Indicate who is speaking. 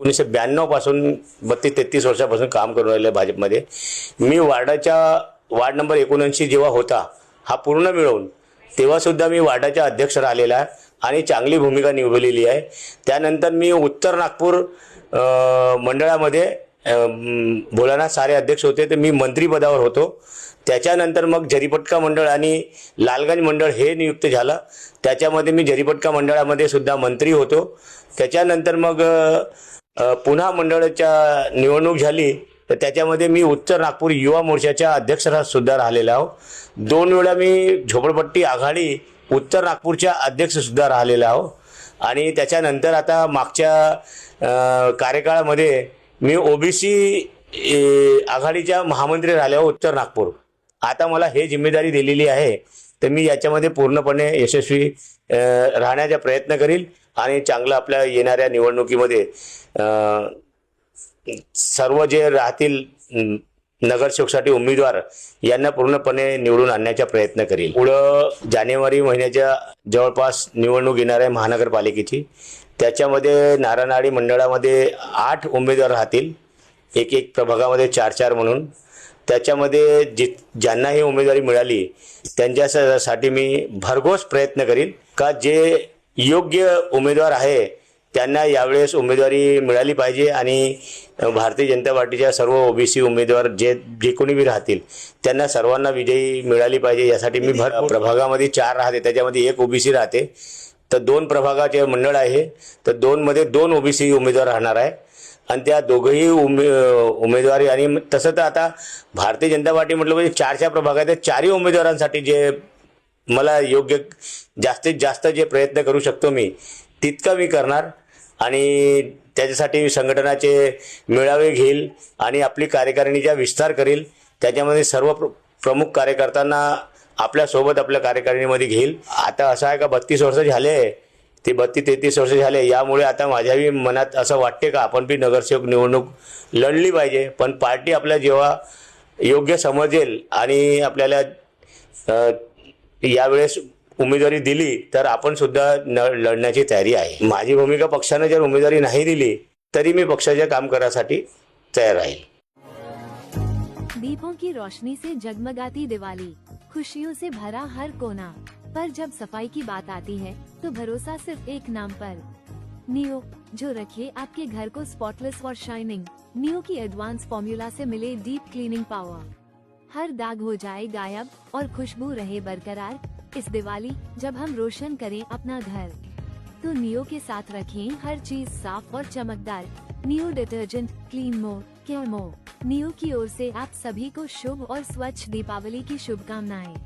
Speaker 1: एकोणीसशे ब्याण्णवपासून बत्तीस तेहतीस वर्षापासून काम करून राहिले भाजपमध्ये. मी वार्डाच्या वार्ड नंबर एकोणऐंशी जेव्हा होता हा पूर्ण मिळवून तेव्हासुद्धा मी वार्डाच्या अध्यक्ष राहिलेला आहे आणि चांगली भूमिका निभवलेली आहे. त्यानंतर मी उत्तर नागपूर मंडळामध्ये बोलाना भोलानाथ सारे अध्यक्ष होते तर मी मंत्रीपदावर होतो. त्याच्यानंतर मग जरीपटका मंडळ आणि लालगंज मंडळ हे नियुक्त झालं. त्याच्यामध्ये मी जरीपटका मंडळामध्ये सुद्धा मंत्री होतो. त्याच्यानंतर मग पुन्हा मंडळाच्या निवडणूक झाली तर त्याच्यामध्ये मी उत्तर नागपूर युवा मोर्चाच्या अध्यक्ष सुद्धा राहिलेला आहो. दोन वेळा मी झोपडपट्टी आघाडी उत्तर नागपूरच्या अध्यक्ष सुद्धा राहिलेला आहो. आणि त्याच्यानंतर आता मागच्या कार्यकाळामध्ये मी ओबीसी आघाडीच्या महामंत्री राहिले आहो उत्तर नागपूर. आता मला हे जिम्मेदारी दिलेली आहे तर मी याच्यामध्ये पूर्णपणे यशस्वी राहण्याचा प्रयत्न करील. आणि चांगलं आपल्या येणाऱ्या निवडणुकीमध्ये सर्व जे राहतील नगरसेवकसाठी उमेदवार यांना पूर्णपणे निवडून आणण्याचा प्रयत्न करेल. पुढं जानेवारी महिन्याच्या जवळपास निवडणूक येणार आहे महानगरपालिकेची. त्याच्यामध्ये नारायणवाडी मंडळामध्ये आठ उमेदवार राहतील. एक एक प्रभागामध्ये चार चार म्हणून. त्याच्यामध्ये जि ज्यांना ही उमेदवारी मिळाली त्यांच्यासाठी मी भरघोस प्रयत्न करीन का जे योग्य उमेदवार आहे त्यांना यावेळेस उमेदवारी मिळाली पाहिजे आणि भारतीय जनता पार्टीच्या सर्व ओबीसी उमेदवार जे जे कोणी बी राहतील त्यांना सर्वांना विजयी मिळाली पाहिजे यासाठी मी भर प्रभागामध्ये चार राहते त्याच्यामध्ये एक ओबीसी राहते. तर दोन प्रभागाचे मंडळ आहे तर दोनमध्ये दोन ओबीसी उमेदवार राहणार आहे. आणि त्या दोघंही उमे उमेदवारी आणि तसं तर आता भारतीय जनता पार्टी म्हटलं म्हणजे चार चार प्रभाग आहेत त्या चारही उमेदवारांसाठी जे मला योग्य जास्तीत जास्त जे प्रयत्न करू शकतो मी तितका मी करणार आणि त्याच्यासाठी संघटनाचे मेळावे घेईल आणि आपली कार्यकारिणीचा विस्तार करील त्याच्यामध्ये सर्व प्र- प्रमुख कार्यकर्त्यांना आपल्यासोबत आपल्या कार्यकारिणीमध्ये घेईल. आता असं आहे का बत्तीस वर्ष झाले ते बत्तीस तेहतीस वर्ष झाले यामुळे आता माझ्याही मनात असं वाटते का आपण बी नगरसेवक निवडणूक लढली पाहिजे पण पार्टी आपल्या जेव्हा योग्य समजेल आणि आपल्याला यावेळेस उमेदवारी दिली तर आपण सुद्धा लढण्याची तयारी आहे. माझी भूमिका पक्षाने जर उमेदवारी नाही दिली तरी मी पक्षाच्या काम करण्यासाठी तयार राहील.
Speaker 2: दीपों की रोशनी से जगमगाती दिवाली खुशियों से भरा हर कोना। पर जब सफाई की बात आती है तो भरोसा सिर्फ एक नाम पर। नियो जो रखिए आपके घर को स्पॉटलेस और शाइनिंग नियो की एडवांस फॉर्मूला से मिले डीप क्लीनिंग पावर हर दाग हो जाए गायब और खुशबू रहे बरकरार, इस दिवाली जब हम रोशन करें अपना घर। तो नियो के साथ रखें हर चीज़ साफ़ और चमकदार। Neo detergent, clean more care more? Neo की ओर से आप सभी को शुभ और स्वच्छ दीपावली की शुभकामनाएँ।